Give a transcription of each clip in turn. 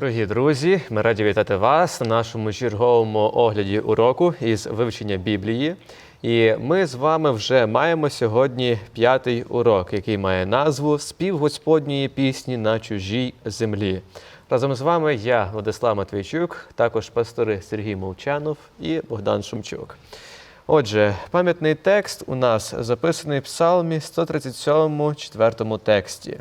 Дорогі друзі, ми раді вітати вас на нашому черговому огляді уроку із вивчення Біблії. І ми з вами вже маємо сьогодні п'ятий урок, який має назву Спів Господньої пісні на чужій землі. Разом з вами я, Владислав Матвійчук, також пастори Сергій Молчанов і Богдан Шумчук. Отже, пам'ятний текст у нас записаний в Псалмі 137, 4 тексті.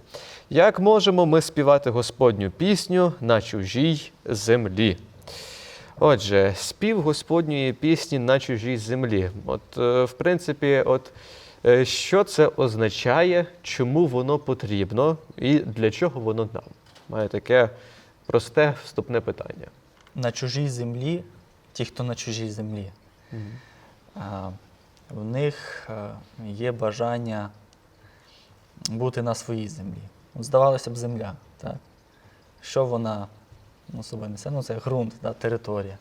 Як можемо ми співати Господню пісню на чужій землі? Отже, спів Господньої пісні на чужій землі. От, е, в принципі, от, е, що це означає, чому воно потрібно і для чого воно нам? Має таке просте вступне питання. на чужій землі, ті, хто на чужій землі, а, в них е, є бажання бути на своїй землі. Здавалося б, земля. Так? Що вона ну, собою несе? Ну, це ґрунт, да, територія.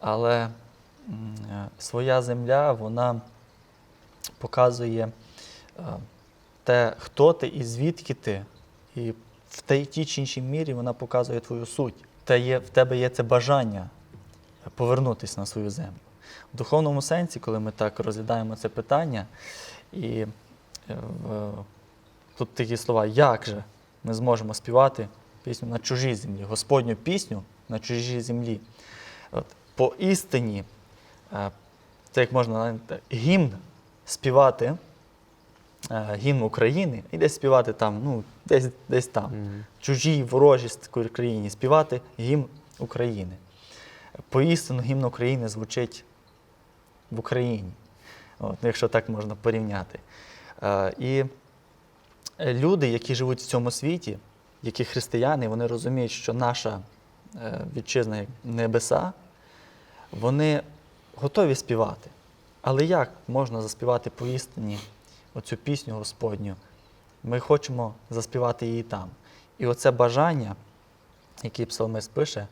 Але е, своя земля, вона показує е, те, хто ти і звідки ти. І в тій чи іншій мірі вона показує твою суть. Те є, в тебе є це бажання повернутися на свою землю. В духовному сенсі, коли ми так розглядаємо це питання, і е, в- тут такі слова, як же ми зможемо співати пісню на чужій землі, Господню пісню на чужій землі. От, по істині, е, це як можна гімн співати, е, гімн України, і десь співати там, ну, десь, десь там, чужій ворожій країні, співати гімн України. Поістину гімн України звучить в Україні, От, якщо так можна порівняти. Е, і люди, які живуть в цьому світі, які християни, вони розуміють, що наша е, вітчизна як небеса, вони готові співати. Але як можна заспівати поістині оцю пісню Господню? Ми хочемо заспівати її там. І оце бажання, яке псалмист пише,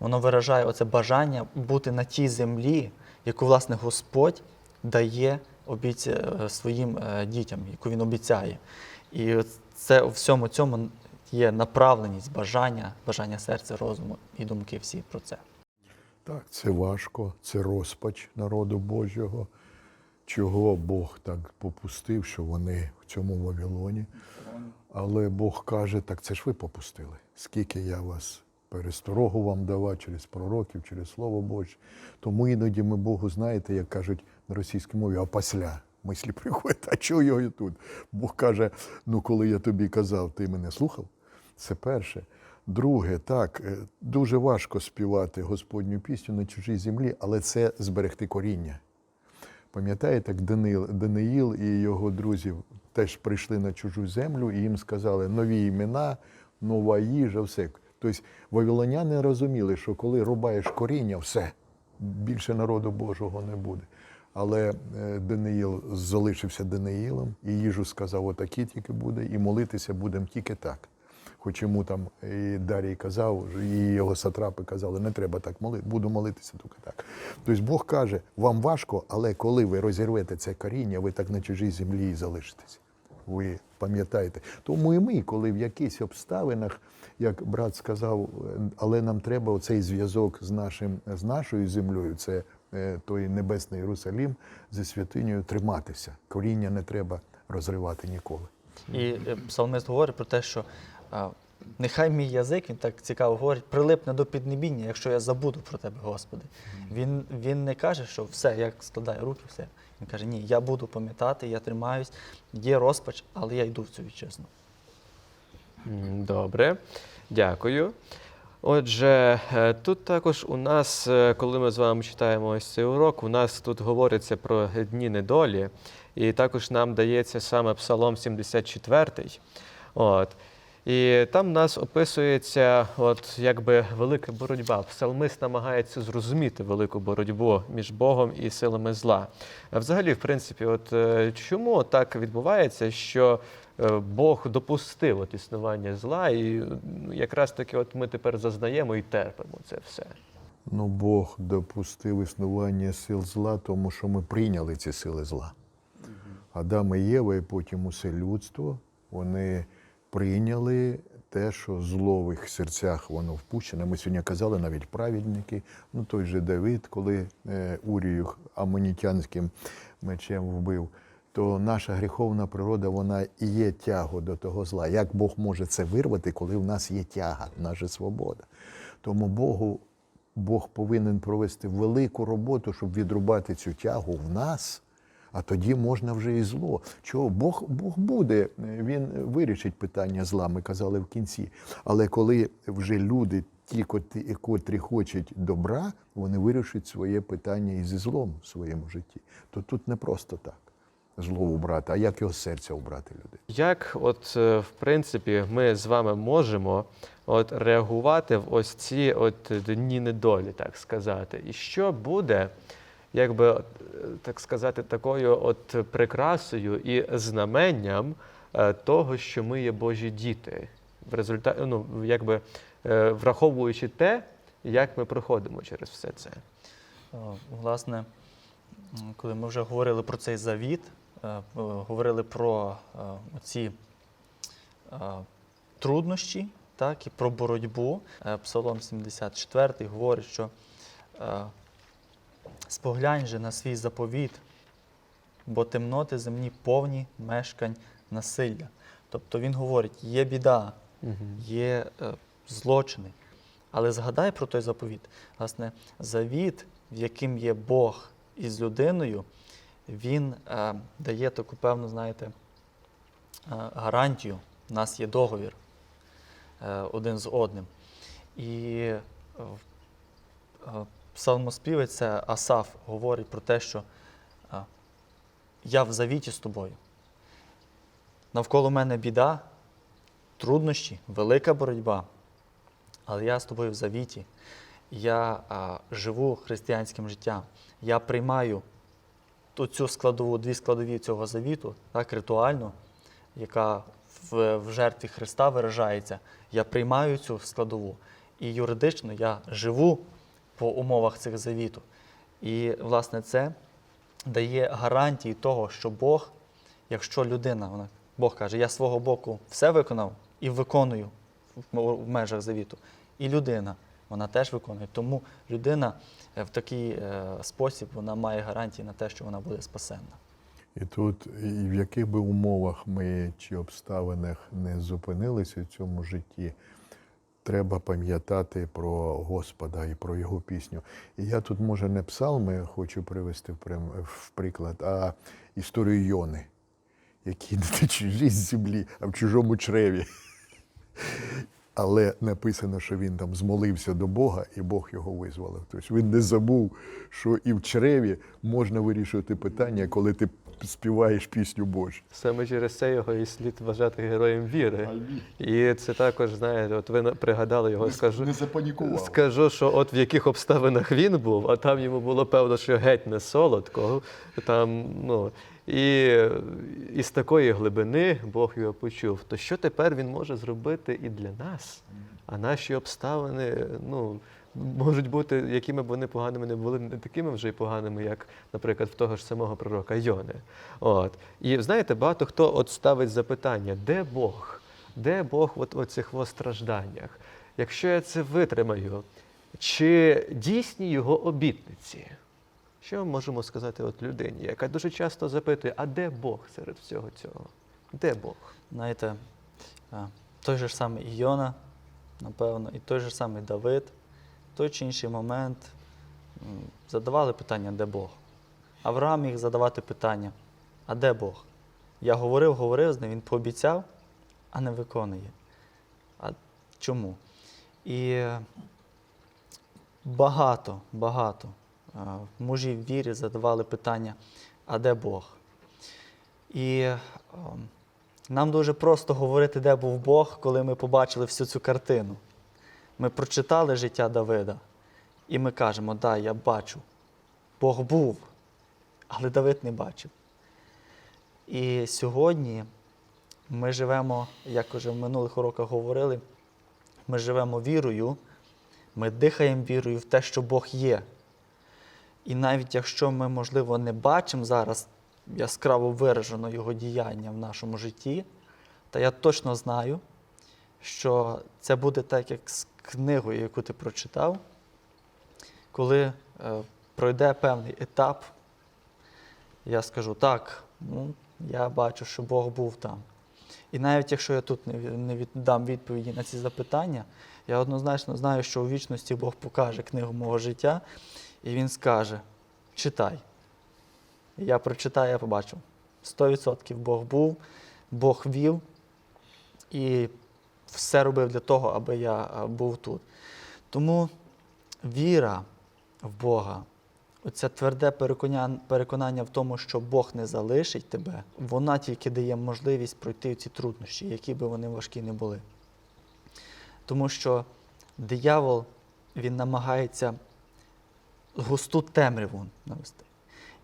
воно виражає оце бажання бути на тій землі, яку, власне, Господь дає обіця... е, своїм е, дітям, яку він обіцяє. І це у всьому цьому є направленість, бажання, бажання серця, розуму і думки всі про це. Так, це важко, це розпач народу Божого, чого Бог так попустив, що вони в цьому Вавилоні. Але Бог каже, так це ж ви попустили. Скільки я вас пересторогу вам давав через пророків, через Слово Боже. Тому іноді ми Богу, знаєте, як кажуть на російській мові, а після мислі приходять, а чого його і тут? Бог каже: ну коли я тобі казав, ти мене слухав? Це перше. Друге, так, е, дуже важко співати Господню пісню на чужій землі, але це зберегти коріння. Пам'ятаєте, як Даниїл, Даниїл і його друзі теж прийшли на чужу землю і їм сказали нові імена, нова їжа, все. Тобто вавилоняни розуміли, що коли рубаєш коріння, все, більше народу Божого не буде. Але е, Даниїл залишився Даниїлом, і їжу сказав, отакі тільки буде, і молитися будемо тільки так. Хоч йому там і Дарій казав, і його сатрапи казали, не треба так молити, буду молитися тільки так. Тобто Бог каже, вам важко, але коли ви розірвете це коріння, ви так на чужій землі і залишитесь. Ви пам'ятаєте. Тому і ми, коли в якихось обставинах, як брат сказав, е, але нам треба оцей зв'язок з, нашим, з нашою землею, це е, той небесний Єрусалім, зі святинею триматися. Коріння не треба розривати ніколи. І е, псалмист говорить про те, що нехай мій язик, він так цікаво говорить, прилипне до піднебіння, якщо я забуду про тебе, Господи. Він, він не каже, що все, я складаю руки, все. Він каже, ні, я буду пам'ятати, я тримаюсь, є розпач, але я йду в цю вітчизну. Добре, дякую. Отже, е, тут також у нас, е, коли ми з вами читаємо ось цей урок, у нас тут говориться про дні недолі, і також нам дається саме Псалом 74. От. І там в нас описується от, якби велика боротьба. Псалмист намагається зрозуміти велику боротьбу між Богом і силами зла. А взагалі, в принципі, от е, чому так відбувається, що е, Бог допустив от існування зла, і ну, якраз таки от ми тепер зазнаємо і терпимо це все. Ну, Бог допустив існування сил зла, тому що ми прийняли ці сили зла. Адам і Єва, і потім усе людство, вони прийняли те, що зло в їх серцях воно впущене. Ми сьогодні казали навіть праведники. Ну той же Давид, коли е, Урію амонітянським мечем вбив. То наша гріховна природа, вона і є тяго до того зла. Як Бог може це вирвати, коли в нас є тяга, наша свобода? Тому Богу Бог повинен провести велику роботу, щоб відрубати цю тягу в нас, а тоді можна вже і зло. Чого Бог, Бог буде, він вирішить питання зла, ми казали в кінці. Але коли вже люди, ті, котрі, котрі хочуть добра, вони вирішать своє питання і зі злом в своєму житті. То тут не просто так зло убрати, а як його серця убрати людей. Як, от, е, в принципі, ми з вами можемо от, реагувати в ось ці от дні недолі, так сказати? І що буде, якби, е, так сказати, такою от прикрасою і знаменням е, того, що ми є Божі діти? В результаті, ну, якби е, враховуючи те, як ми проходимо через все це. Власне, коли ми вже говорили про цей завіт, говорили про ці труднощі, так, і про боротьбу. Псалом 74 говорить, що споглянь же на свій заповіт, бо темноти земні повні мешкань насилля. Тобто він говорить, є біда, є е, злочини. Але згадай про той заповіт. Власне, завіт, в яким є Бог із людиною, він е, дає таку певну, знаєте, е, гарантію. У нас є договір е, один з одним. І е, е, псалмоспівець Асаф говорить про те, що я в завіті з тобою. Навколо мене біда, труднощі, велика боротьба. Але я з тобою в завіті. Я а, живу християнським життям. Я приймаю цю складову, дві складові цього завіту, так, ритуальну, яка в, в жертві Христа виражається. Я приймаю цю складову. І юридично я живу по умовах цих завіту. І, власне, це дає гарантії того, що Бог, якщо людина, вона, Бог каже, я свого боку все виконав і виконую в межах завіту. І людина, вона теж виконує. Тому людина е, в такий е, спосіб вона має гарантії на те, що вона буде спасенна. І тут, і в яких би умовах ми чи обставинах не зупинилися в цьому житті, треба пам'ятати про Господа і про його пісню. І я тут, може, не псалми хочу привести в приклад, а історію Йони, який на чужій землі, а в чужому чреві. Але написано, що він там змолився до Бога, і Бог його визволив. Тобто він не забув, що і в чреві можна вирішувати питання, коли ти співаєш пісню Божу. Саме через це його і слід вважати героєм віри. І це також, знаєте, от ви на- пригадали його, скажу. запанікував. Скажу, що от в яких обставинах він був, а там йому було певно, що геть не солодко. Там, ну, і, і з такої глибини Бог його почув. То що тепер він може зробити і для нас? А наші обставини, ну. Можуть бути, якими б вони поганими не були, не такими вже й поганими, як, наприклад, в того ж самого пророка Йони. От. І знаєте, багато хто от ставить запитання, де Бог? Де Бог от у цих стражданнях? Якщо я це витримаю, чи дійсні його обітниці? Що ми можемо сказати от людині, яка дуже часто запитує, а де Бог серед всього цього? Де Бог? Знаєте, той же ж самий Іона, напевно, і той же самий Давид, той чи інший момент задавали питання, де Бог. Авраам міг задавати питання, а де Бог? Я говорив, говорив з ним, він пообіцяв, а не виконує. А чому? І е, багато, багато а, мужів вірі задавали питання, а де Бог? І ем, нам дуже просто говорити, де був Бог, коли ми побачили всю цю картину. Ми прочитали життя Давида, і ми кажемо, да, я бачу, Бог був, але Давид не бачив. І сьогодні ми живемо, як вже в минулих уроках говорили, ми живемо вірою, ми дихаємо вірою в те, що Бог є. І навіть якщо ми, можливо, не бачимо зараз яскраво виражено Його діяння в нашому житті, та я точно знаю, що це буде так, як з книгою, яку ти прочитав, коли е, пройде певний етап, я скажу так, ну, я бачу, що Бог був там. І навіть якщо я тут не ві- не віддам відповіді на ці запитання, я однозначно знаю, що у вічності Бог покаже книгу мого життя, і Він скаже: читай. І я прочитаю, я побачу. 100% Бог був, Бог вів і все робив для того, аби я був тут. Тому віра в Бога, оце тверде переконання, в тому, що Бог не залишить тебе, вона тільки дає можливість пройти ці труднощі, які би вони важкі не були. Тому що диявол він намагається густу темряву навести.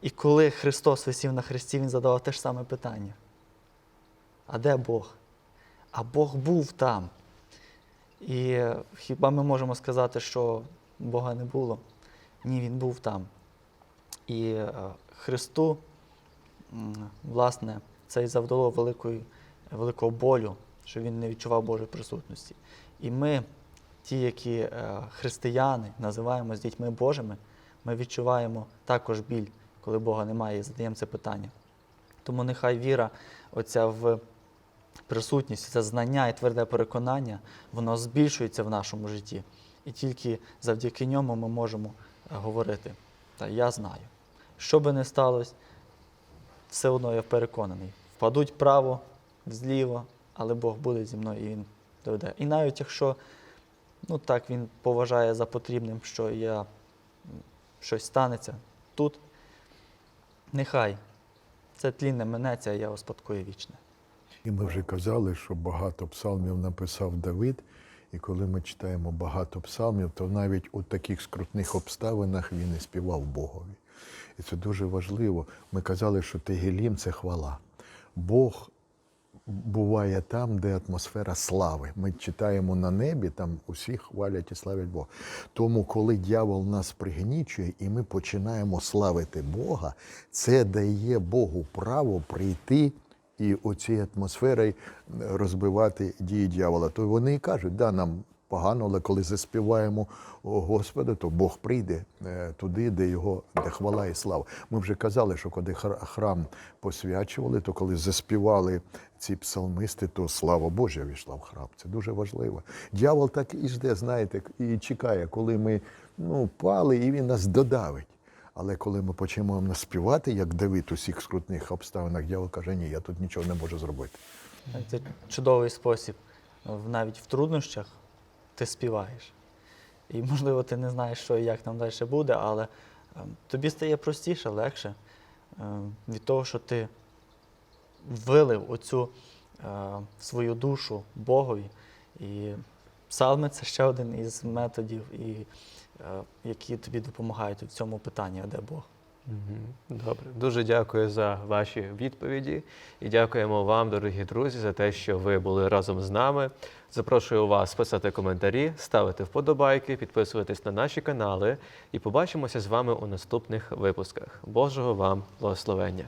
І коли Христос висів на хресті, Він задавав те ж саме питання. А де Бог? А Бог був там. І хіба ми можемо сказати, що Бога не було? Ні, Він був там. І е, Христу, власне, це і завдало великої, великого болю, що він не відчував Божої присутності. І ми, ті, які е, християни, називаємо з дітьми Божими, ми відчуваємо також біль, коли Бога немає, і задаємо це питання. Тому нехай віра, оця в присутність, це знання і тверде переконання, воно збільшується в нашому житті. І тільки завдяки ньому ми можемо е, говорити. Та я знаю. Що би не сталося, все одно я переконаний. Впадуть вправо, зліво, але Бог буде зі мною і Він доведе. І навіть якщо ну так він поважає за потрібним, що я щось станеться тут, нехай це тлінне минеться, а я успадкую вічне. І ми вже казали, що багато псалмів написав Давид. І коли ми читаємо багато псалмів, то навіть у таких скрутних обставинах він і співав Богові. І це дуже важливо. Ми казали, що Тегелім це хвала. Бог буває там, де атмосфера слави. Ми читаємо на небі, там усі хвалять і славять Бога. Тому, коли дьявол нас пригнічує і ми починаємо славити Бога, це дає Богу право прийти і оцією атмосферою розбивати дії дьявола. То вони і кажуть, да, нам погано, але коли заспіваємо Господа, то Бог прийде е, туди, де його де хвала і слава. Ми вже казали, що коли храм посвячували, то коли заспівали ці псалмисти, то слава Божа війшла в храм. Це дуже важливо. Дьявол так і жде, знаєте, і чекає, коли ми ну, пали, і він нас додавить. Але коли ми почнемо наспівати, як Давид у всіх скрутних обставинах, дьявол каже, ні, я тут нічого не можу зробити. Це чудовий спосіб. Навіть в труднощах ти співаєш. І, можливо, ти не знаєш, що і як там далі буде, але ем, тобі стає простіше, легше ем, від того, що ти вилив оцю е, свою душу Богові. І псалми це ще один із методів, і, які тобі допомагають в цьому питанні, де Бог. Добре, дуже дякую за ваші відповіді і дякуємо вам, дорогі друзі, за те, що ви були разом з нами. Запрошую вас писати коментарі, ставити вподобайки, підписуватись на наші канали і побачимося з вами у наступних випусках. Божого вам благословення!